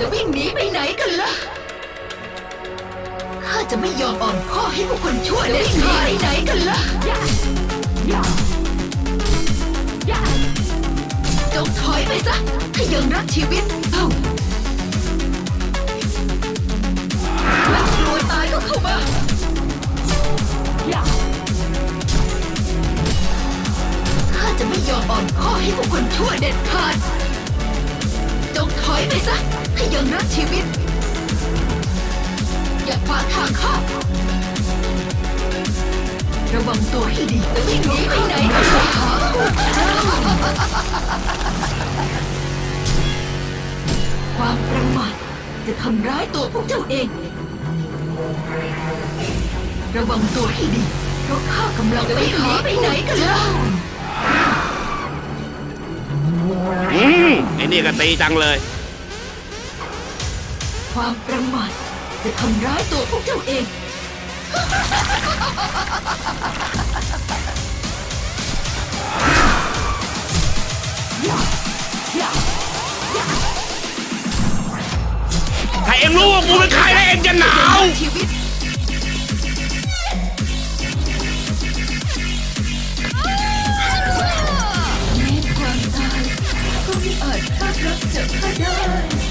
จะวิ่งหนีไปไหนกันล่ะ ข้าจะไม่ยอมอ่อนข้อให้พวกคนชั่วเด็ดขาดไปไหนกันล่ะ จงถอยไปซะ ถ้ายังรักชีวิต เอ้าแล้วกลัวตายก็เข้ามาข้าจะไม่ยอมอ่อนข้อให้พวกคนชั่วเด็ดขาด อยไปซะถ้ยังรักชีวิต อย่าขวางทางข้าระวังตัวให้ดีจะวิ่งหนีไปไหนกันะความประมาทจะทำร้ายตัวพวกเจ้าเอง ระวังตัวให้ดี เพราะข้ากำลังจะวิ่งหนีไปไหนกันล่ะอืมไอ้นี่ก็ตีจังเลย ความประมาทจะทำร้ายตัวพวกเจ้าเอง ถ้าเอ็งรู้ว่ากูเป็นใครแล้วเอ็งจะหนาว ชีวิตแม้ความตายก็ไม่อาจคาดรับจากข้าได้